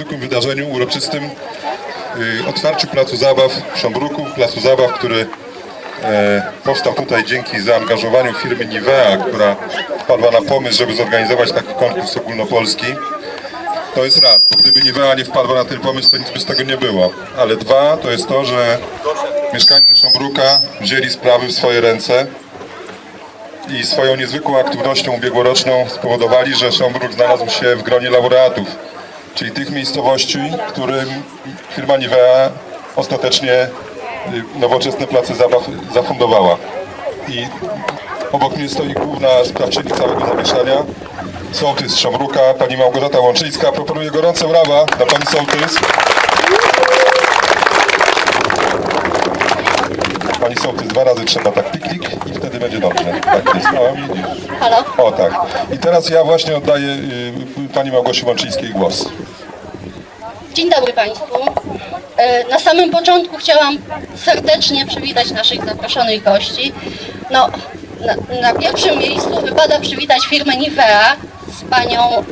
zwykłym wydarzeniu uroczystym y, otwarciu Placu Zabaw w Szambruku, Placu Zabaw, który e, powstał tutaj dzięki zaangażowaniu firmy Nivea, która wpadła na pomysł, żeby zorganizować taki konkurs ogólnopolski. To jest raz, bo gdyby Nivea nie wpadła na ten pomysł, to nic by z tego nie było. Ale dwa, to jest to, że mieszkańcy Szambruka wzięli sprawy w swoje ręce i swoją niezwykłą aktywnością ubiegłoroczną spowodowali, że Szombruk znalazł się w gronie laureatów, czyli tych miejscowości, którym firma Nivea ostatecznie y, nowoczesne place zabaw zafundowała. I obok mnie stoi główna sprawczyni całego zamieszania, sołtys Szomruka, pani Małgorzata Łączyńska. Proponuję gorące brawa dla pani sołtys. Pani sołtys, dwa razy trzeba tak piknik i wtedy będzie dobrze. Tak jest. O, widzisz. Halo? O tak. I teraz ja właśnie oddaję y, pani Małgosi Łączyńskiej głos. Dzień dobry Państwu. E, Na samym początku chciałam serdecznie przywitać naszych zaproszonych gości. No, na, na pierwszym miejscu wypada przywitać firmę Nivea z panią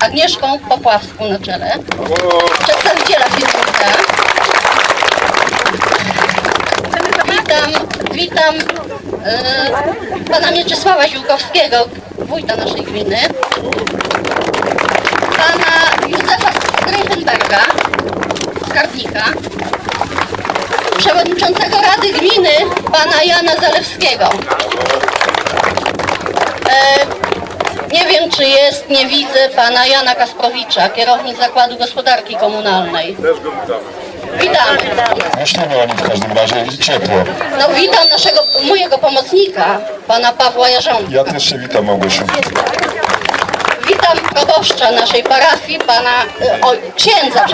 Agnieszką Popławską na czele, przedstawiciela firmy Nivea. Witam, e, pana Mieczysława Ziółkowskiego, wójta naszej gminy, pana Józefa Greifenberga, skarbnika, przewodniczącego Rady Gminy, pana Jana Zalewskiego. E, nie wiem, czy jest, nie widzę pana Jana Kasprowicza, kierownik Zakładu Gospodarki Komunalnej. Witam. Myślimy o nim w każdym razie i ciepło. No witam naszego, mojego pomocnika, pana Pawła Jarząbka. Ja też się witam Małgosiu. Witam proboszcza naszej parafii, pana, e, o, księdza,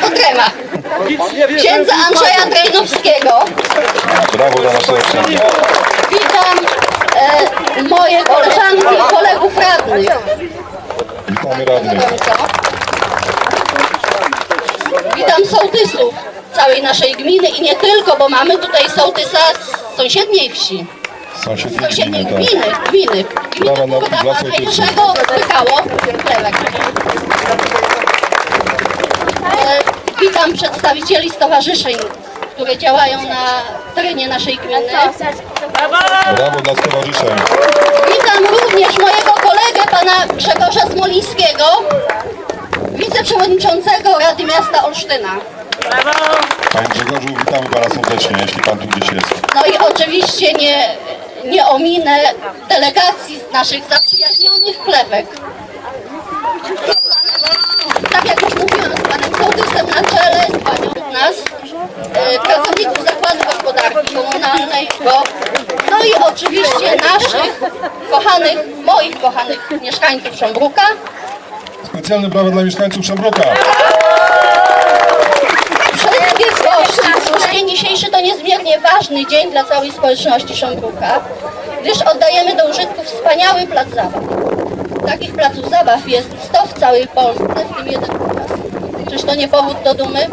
Potrema, księdza Andrzeja Drejnowskiego. Brawo dla naszego księdza. Witam e, moje koleżanki i kolegów radnych. Witamy radnych. Gorąco. Witam sołtysów całej naszej gminy i nie tylko, bo mamy tutaj sołtysa z sąsiedniej wsi. Sąsiednie Sąsiedniej gminy, tak. gminy, gminy. Brawa Gminy dla- dla chlebek. E, Witam przedstawicieli stowarzyszeń, które działają na terenie naszej gminy. Brawo dla stowarzyszeń. Witam również mojego kolegę, pana Grzegorza Smolińskiego, wiceprzewodniczącego Rady Miasta Olsztyna. Panie Grzegorzu, witamy pana serdecznie, jeśli pan tu gdzieś jest. No i oczywiście nie, nie ominę delegacji z naszych zaprzyjaźnionych chlebek. Tak jak już mówiłam, z panem sołtysem na czele, z panią nas, e, pracowników Zakładu Gospodarki Komunalnej, bo, no i oczywiście naszych kochanych, moich kochanych mieszkańców Szambruka, Specjalne brawa dla mieszkańców Szambruka. Dzień dzisiejszy to niezmiernie ważny dzień dla całej społeczności Szambruka, gdyż oddajemy do użytku wspaniały plac zabaw. Takich placów zabaw jest 100 w całej Polsce, w tym jeden u nas. Czyż to nie powód do dumy?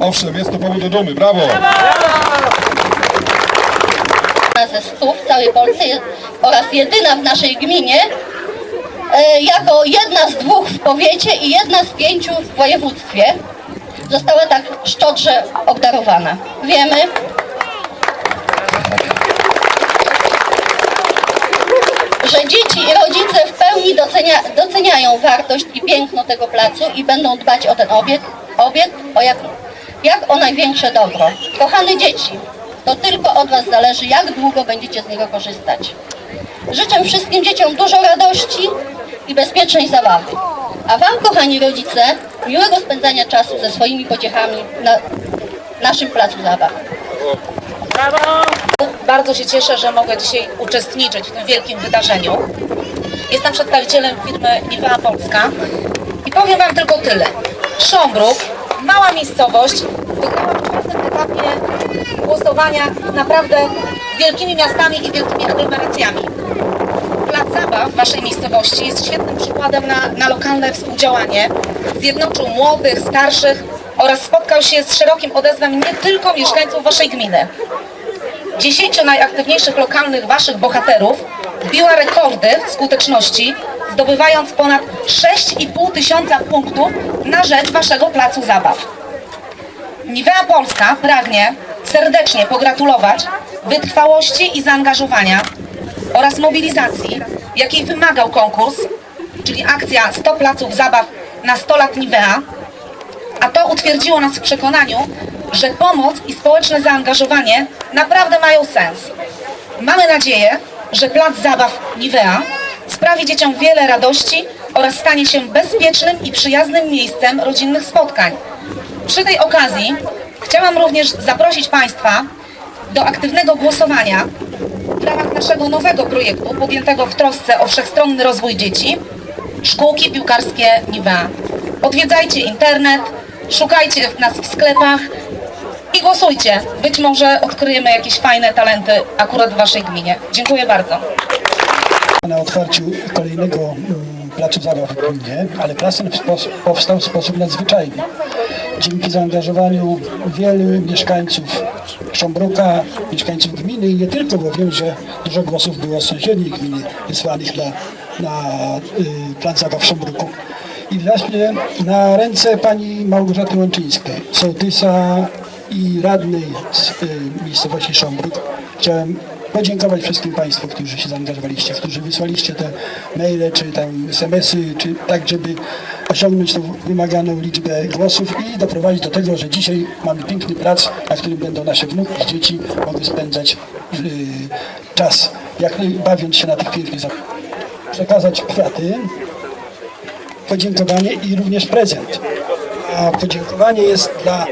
Owszem, jest to powód do dumy, brawo. Ze 100 w całej Polsce jest, oraz jedyna w naszej gminie, e, jako jedna z dwóch w powiecie i jedna z pięciu w województwie, została tak szczodrze obdarowana. Wiemy, że dzieci i rodzice w pełni docenia, doceniają wartość i piękno tego placu i będą dbać o ten obiekt, obiekt o jak, jak o największe dobro. Kochane dzieci, to tylko od Was zależy, jak długo będziecie z niego korzystać. Życzę wszystkim dzieciom dużo radości i bezpiecznej zabawy. A Wam, kochani rodzice, miłego spędzania czasu ze swoimi pociechami na naszym placu zabaw. Bardzo się cieszę, że mogę dzisiaj uczestniczyć w tym wielkim wydarzeniu. Jestem przedstawicielem firmy Niwea Polska i powiem Wam tylko tyle. Szombruk, mała miejscowość, wygrała w czwartym etapie głosowania z naprawdę wielkimi miastami i wielkimi aglomeracjami. Zabaw w Waszej miejscowości jest świetnym przykładem na, na lokalne współdziałanie. Zjednoczył młodych, starszych oraz spotkał się z szerokim odezwem nie tylko mieszkańców Waszej gminy. 10 najaktywniejszych lokalnych waszych bohaterów biła rekordy w skuteczności, zdobywając ponad 6,5 tysiąca punktów na rzecz Waszego placu zabaw. Nivea Polska pragnie serdecznie pogratulować wytrwałości i zaangażowania oraz mobilizacji, jakiej wymagał konkurs, czyli akcja 100 placów zabaw na 100 lat Nivea, a to utwierdziło nas w przekonaniu, że pomoc i społeczne zaangażowanie naprawdę mają sens. Mamy nadzieję, że plac zabaw Nivea sprawi dzieciom wiele radości oraz stanie się bezpiecznym i przyjaznym miejscem rodzinnych spotkań. Przy tej okazji chciałam również zaprosić Państwa do aktywnego głosowania ramach naszego nowego projektu podjętego w trosce o wszechstronny rozwój dzieci Szkółki Piłkarskie Nivea. Odwiedzajcie internet, szukajcie nas w sklepach i głosujcie. Być może odkryjemy jakieś fajne talenty akurat w Waszej gminie. Dziękuję bardzo. na otwarciu kolejnego mm, placu zabaw w gminie, ale plac ten powstał w sposób nadzwyczajny. Dzięki zaangażowaniu wielu mieszkańców Szombruka, mieszkańców gminy i nie tylko, bo wiem, że dużo głosów było z sąsiedniej gminy wysłanych na, na y, plac zabaw w Szombruku. I właśnie na ręce pani Małgorzaty Łączyńskiej, sołtysa i radnej z y, miejscowości Szombruk chciałem podziękować wszystkim Państwu, którzy się zaangażowaliście, którzy wysłaliście te maile, czy tam SMS-y, czy tak, żeby osiągnąć tą wymaganą liczbę głosów i doprowadzić do tego, że dzisiaj mamy piękny plac, na którym będą nasze wnuki, dzieci mogły spędzać y, czas, jak bawiąc się na tych pięknych zabawach. Przekazać kwiaty, podziękowanie i również prezent. A podziękowanie jest dla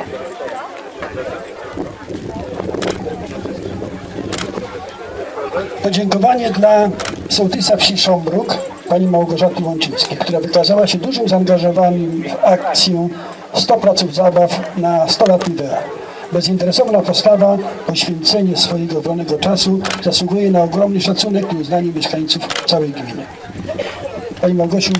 Podziękowanie dla sołtysa wsi Szombruk, pani Małgorzaty Łączyńskiej, która wykazała się dużym zaangażowaniem w akcję 100 placów zabaw na 100 lat Nivea. Bezinteresowna postawa, poświęcenie swojego wolnego czasu zasługuje na ogromny szacunek i uznanie mieszkańców całej gminy. Pani Małgosiu,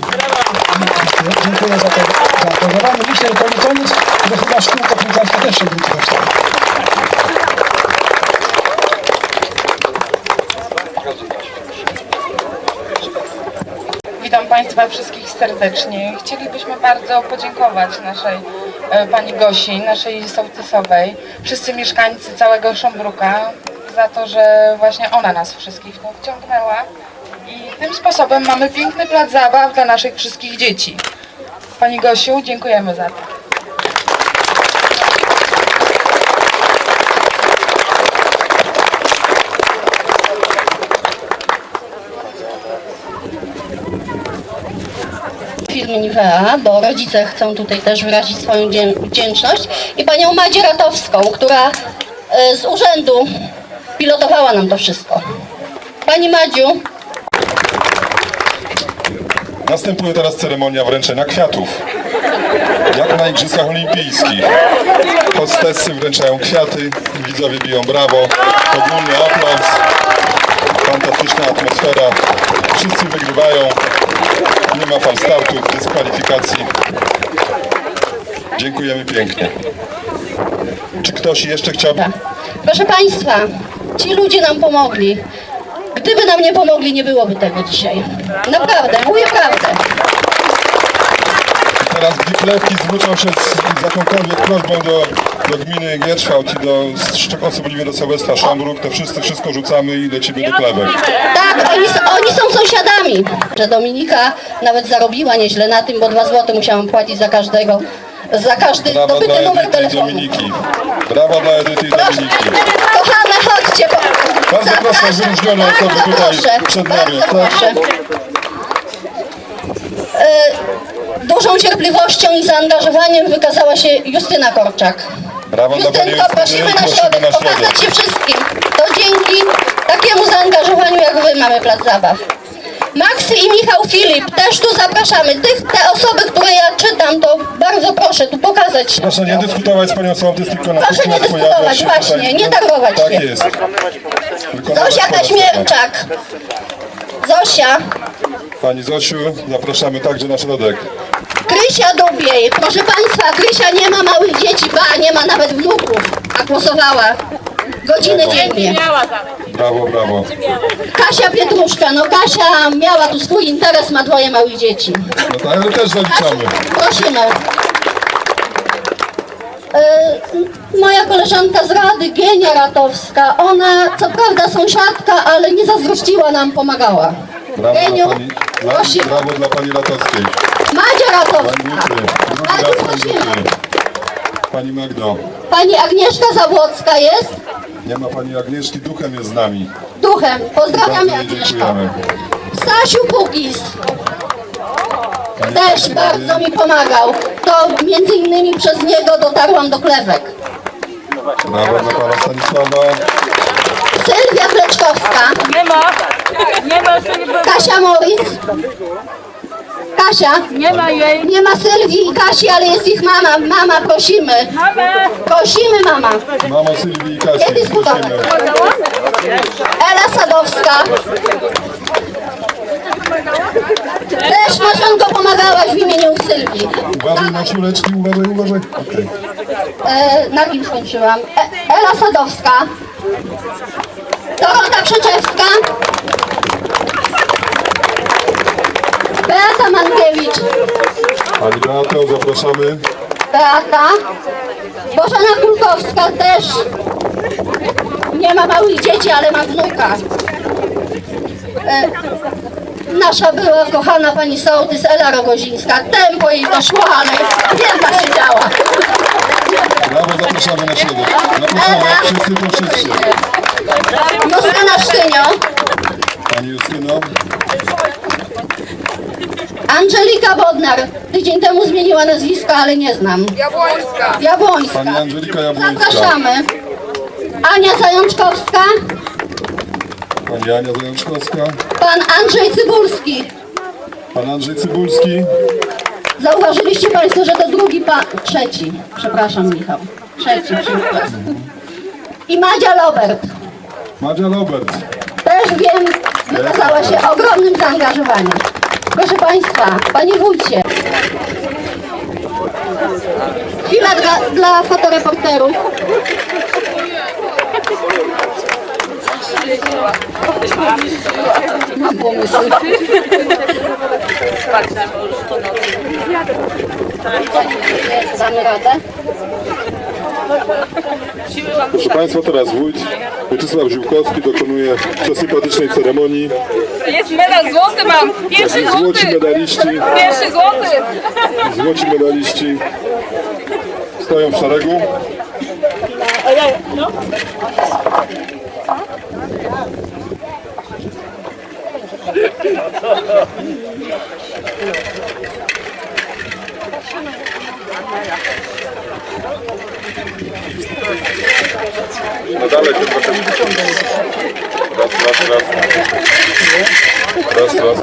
dziękuję za to zaangażowanie. Myślę, że to nie koniec, że chyba szkółka piłkarska też się będzie Witam Państwa wszystkich serdecznie. Chcielibyśmy bardzo podziękować naszej e, pani Gosi, naszej sołtysowej, wszyscy mieszkańcy całego Szombruka za to, że właśnie ona nas wszystkich to wciągnęła. I tym sposobem mamy piękny plac zabaw dla naszych wszystkich dzieci. Pani Gosiu, dziękujemy za to. Firmy Nivea, bo rodzice chcą tutaj też wyrazić swoją wdzięczność i panią Madzię Ratowską, która e, z urzędu pilotowała nam to wszystko. Pani Madziu, Następuje teraz ceremonia wręczenia kwiatów. Jak na Igrzyskach Olimpijskich. Hostessy wręczają kwiaty, widzowie biją brawo, ogólny aplauz, fantastyczna atmosfera, wszyscy wygrywają, nie ma falstartów, dyskwalifikacji. Dziękujemy pięknie. Czy ktoś jeszcze chciałby... proszę Państwa, ci ludzie nam pomogli. Gdyby nam nie pomogli, nie byłoby tego dzisiaj. Naprawdę, mówię prawdę. Teraz gdy chlewki zwrócą się z, z jakąkolwiek prośbą do, do gminy Gierszwałt i do, osobliwie do sołectwa Szambruk, to wszyscy wszystko rzucamy i lecimy do chlewek. Tak, oni, oni są sąsiadami. Że Dominika nawet zarobiła nieźle na tym, bo dwa złote musiałam płacić za każdego, za każdy Brawa dla zdobyty numer Edyty i telefonu. Dominiki. Brawa dla Edyty i Dominiki. kochane, chodźcie. Bo... Bardzo proszę, wyróżnione osoby Bardzo tutaj proszę, przed nami. bardzo Tak? proszę. E, Dużą cierpliwością i zaangażowaniem wykazała się Justyna Korczak. Pani Justynko, prosimy na środek, na pokazać się wszystkim. To dzięki takiemu zaangażowaniu jak wy mamy plac zabaw. Maksy i Michał Filip, też tu zapraszamy. Tych, te osoby, które ja czytam, to bardzo proszę tu pokazać się. Proszę nie dyskutować z panią sołtys, tylko Proszę nie dyskutować, właśnie, nie targować Tak się. jest. Wykonywać Zosia polecenia. Kaśmierczak. Zosia. Pani Zosiu, zapraszamy także na środek. Krysia Dubiej. Proszę Państwa, Krysia nie ma małych dzieci, ba, nie ma nawet wnuków, a głosowała. godziny dziennie. Brawo, brawo. Kasia Pietruszka, no Kasia miała tu swój interes, ma dwoje małych dzieci. No to ale też zaliczamy. Prosimy. E, Moja koleżanka z Rady, Gienia Ratowska, ona co prawda sąsiadka, ale nie zazdrościła nam, pomagała. Brawo Geniu, dla pani, dla, prosimy. brawo dla pani Latowskiej. Madzia Ratowska, pani prosimy. Duty. Pani Magdo, Pani Agnieszka Zabłocka jest nie ma pani Agnieszki, duchem jest z nami. duchem. Pozdrawiam Bardzo jej Agnieszko. dziękujemy. Stasiu Pugis też bardzo mi pomagał. To między innymi przez niego dotarłam do klewek. Brawo dla pana Stanisława. Sylwia Kleczkowska, Nie ma, nie ma Kasia Morris. Kasia, nie ma jej. nie ma Sylwii i Kasi, ale jest ich mama. Mama, prosimy. Mamy. Prosimy, mama. Mama Sylwii i Kasi, Kiedy prosimy. Ela Sadowska. Też Marzonko pomagałaś w imieniu Sylwii. Uważaj na ciuleczki, uważaj, uważaj. Okej. E, na kim skończyłam? E, Ela Sadowska. Dorota Krzyczewska. Pani Beato, zapraszamy. Beata. Bożena Kulkowska też. Nie ma małych dzieci, ale ma wnuka. E, nasza była kochana pani sołtys Ela Rogozińska. Tempo jej to szło, ale jedna siedziała. Brawo, zapraszamy na. Zapraszamy, wszyscy to wszyscy. Justyna Sztynio. Pani Justyno, Angelika Bodnar. Tydzień temu zmieniła nazwisko, ale nie znam. Jabłońska. Jabłońska. Pani Angelika Jabłońska. Zapraszamy. Ania Zajączkowska. Pani Ania Zajączkowska. Pan Andrzej Cybulski. Pan Andrzej Cybulski. Zauważyliście Państwo, że to drugi pan, trzeci, przepraszam Michał, trzeci przykład. I Madzia Lobert, Madzia Robert. też wiem, wykazała się ogromnym zaangażowaniem. Proszę Państwa, Panie Wójcie. Chwila dla, dla fotoreporterów. Mam pomysł. Radę? Proszę Państwa, teraz wójt Mieczysław Ziłkowski dokonuje przesympatycznej ceremonii. Jest medal złoty mam. Pierwszy Złoci złoty. medaliści, Pierwszy złoty. złoci medaliści stoją w szeregu. Medale się trochę... Raz, raz, raz. Raz, raz.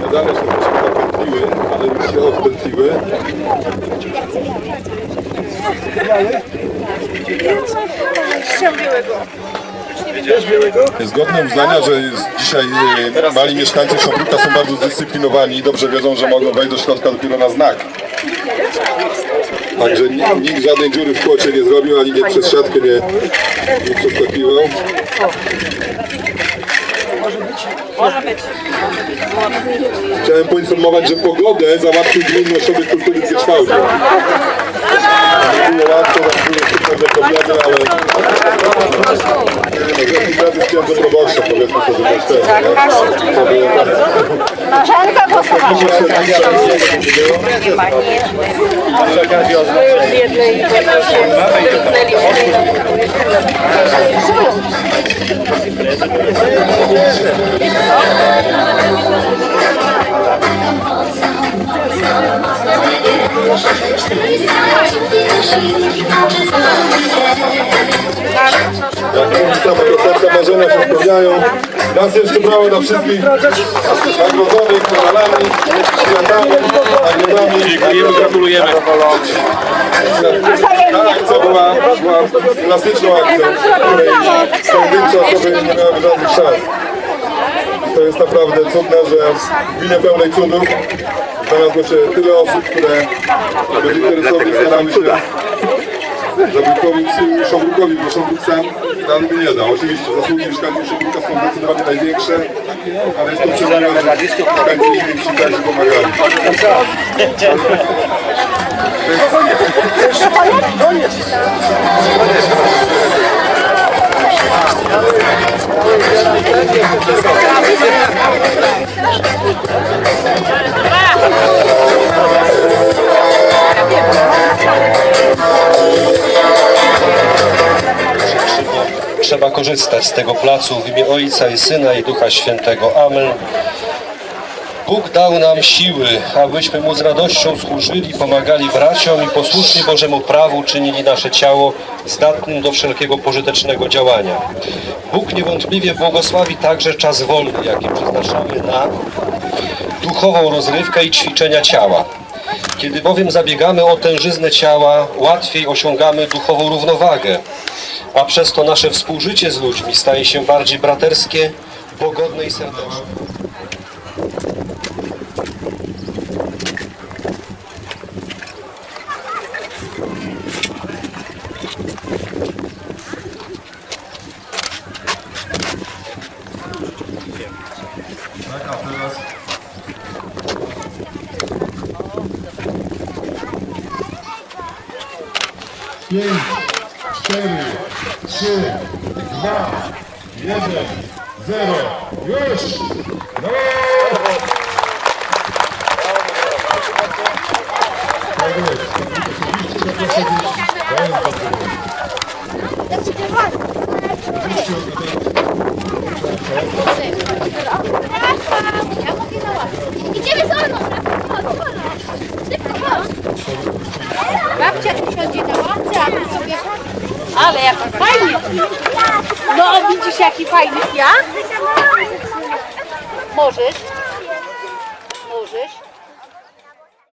Medale się troszkę zapętliły, ale już się odpętliły. Jest godne uznania, że jest dzisiaj e, mali mieszkańcy Szobruka są bardzo zdyscyplinowani i dobrze wiedzą, że mogą wejść do środka dopiero na znak. Także ni- nikt żadnej dziury w płocie nie zrobił, ani nie przez siatkę nie, nie przeskakiwał. Chciałem poinformować, że pogodę załatwił Gminny Ośrodek Kultury w Gietrzwałdzie. Było łatwo, były super problemy, ale... No, z chciałem do proboszcza, powiedzmy sobie szczerze, nie? Tak. Marzenka głosowała. Mówi sama się spełniają. Raz jeszcze brawo dla wszystkich nagrodzonych medalami, światami, nagrodami. Dziękujemy, gratulujemy. Ta akcja była, była klasyczną akcją, której pojedyncze osoby nie miały żadnych szans. To jest naprawdę cudne, że w gminie pełnej cudów znalazło się tyle osób, które bezinteresownie starały się y, Szobrukowi, bo Szobruk sam by nie dał. Oczywiście zasługi mieszkańców Szobruka są zdecydowanie największe, ale jest to przekonanie, że mieszkańcy innych wsi też pomagali. Trzeba korzystać z tego placu w imię Ojca i Syna i Ducha Świętego. Amen. Bóg dał nam siły, abyśmy Mu z radością służyli, pomagali braciom i posłuszni Bożemu prawu czynili nasze ciało zdatnym do wszelkiego pożytecznego działania. Bóg niewątpliwie błogosławi także czas wolny, jaki przeznaczamy na duchową rozrywkę i ćwiczenia ciała. Kiedy bowiem zabiegamy o tężyznę ciała, łatwiej osiągamy duchową równowagę, a przez to nasze współżycie z ludźmi staje się bardziej braterskie, pogodne i serdeczne. 5, 4, 3, 2, 1, 0. Już! No! Tak jest. Oczywiście zapraszam Idziemy z Orną! Babcia tu siedzi ale jak fajnie. No widzisz jaki fajny ja? możesz.